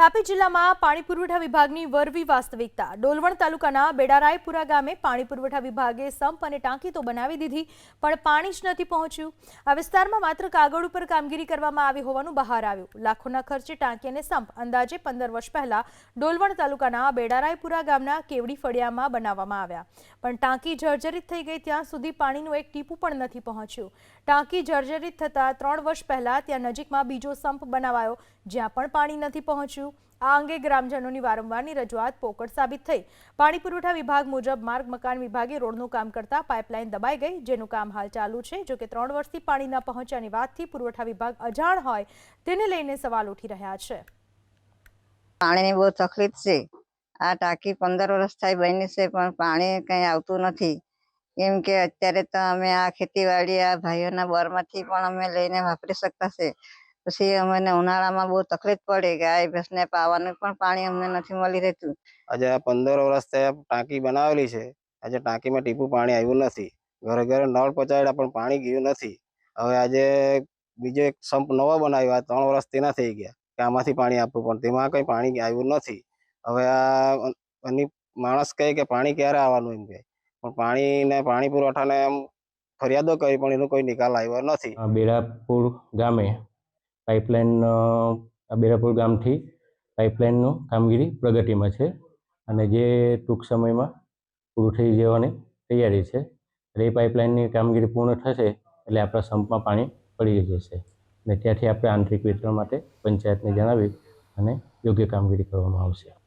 તાપી જિલ્લામાં પાણી પુરવઠા વિભાગની વરવી વાસ્તવિકતા. ડોલવણ તાલુકાના બેડારાયપુરા ગામે પાણી પુરવઠા વિભાગે સંપ અને ટાંકી તો બનાવી દીધી, પણ પાણી જ નથી પહોંચ્યું. આ વિસ્તારમાં માત્ર કાગળ ઉપર કામગીરી કરવામાં આવી હોવાનું બહાર આવ્યું. લાખોના ખર્ચે ટાંકી અને સંપ અંદાજે પંદર વર્ષ પહેલા ડોલવણ તાલુકાના બેડારાયપુરા ગામના કેવડી ફળિયામાં બનાવવામાં આવ્યા. પણ ટાંકી જર્જરિત થઈ ગઈ ત્યાં સુધી પાણીનું એક ટીપું પણ નથી પહોંચ્યું. ટાંકી જર્જરિત થતાં ત્રણ વર્ષ પહેલા ત્યાં નજીકમાં બીજો સંપ બનાવાયો, જ્યાં પણ પાણી નથી પહોંચ્યું. આ અંગે ગ્રામજનોની વારંવારની રજૂઆત પોકળ સાબિત થઈ. પાણી પુરવઠા વિભાગ મુજબ માર્ગ, મકાન વિભાગે રોડનું કામ કરતા પાઇપલાઇન દબાઈ ગઈ, જેનું કામ હાલ ચાલુ છે. જોકે ત્રણ વર્ષથી પાણી ન પહોંચ્યાની વાતથી પુરવઠા વિભાગ અજાણ હોય, તેને લઈને સવાલ ઉઠી રહ્યા છે. પાણીની બહુ તકલીફ છે. આ ટાંકી પંદર વર્ષ થાય બની છે, પણ પાણી કંઈ આવતું નથી. કેમ કે અત્યારે તો અમે આ ખેતીવાડી આ ભાઈઓના બોરમાંથી પણ અમે લઈને વાપરી શકતા છે. પછી અમને ઉનાળામાં બહુ તકલીફ પડે ગાય ભેંસને પાવાનું પણ પાણી અમને નથી મળી રહેતું. આજે આ પંદર વર્ષ થયા ટાંકી બનાવેલી છે. આજે ટાંકીમાં ટીપું પાણી આવ્યું નથી. ઘરે ઘરે નળ પહોંચાડ્યા પણ પાણી ગયું નથી. હવે આજે બીજો એક સંપ નવો બનાવ્યો. આ ત્રણ વર્ષ તેના થઈ ગયા કે આમાંથી પાણી આપવું પણ તેમાં કંઈ પાણી આવ્યું નથી. હવે આ એની માણસ કહે કે પાણી ક્યારે આવવાનું એમ કહે. પણ પાણી ને પાણી પુરવઠાને એમ ફરિયાદો કરી પણ એનો કોઈ નિકાલ આવ્યો નથી. બેડાપુર ગામે પાઇપલાઇન આ બેરાપુર ગામથી પાઇપલાઇનનું કામગીરી પ્રગતિમાં છે અને જે ટૂંક સમયમાં પૂરું થઈ જવાની તૈયારી છે. એટલે એ પાઇપલાઇનની કામગીરી પૂર્ણ થશે એટલે આપણા સંપમાં પાણી પડી જશે અને ત્યાંથી આપણે આંતરિક વિતરણ માટે પંચાયતને જણાવી અને યોગ્ય કામગીરી કરવામાં આવશે.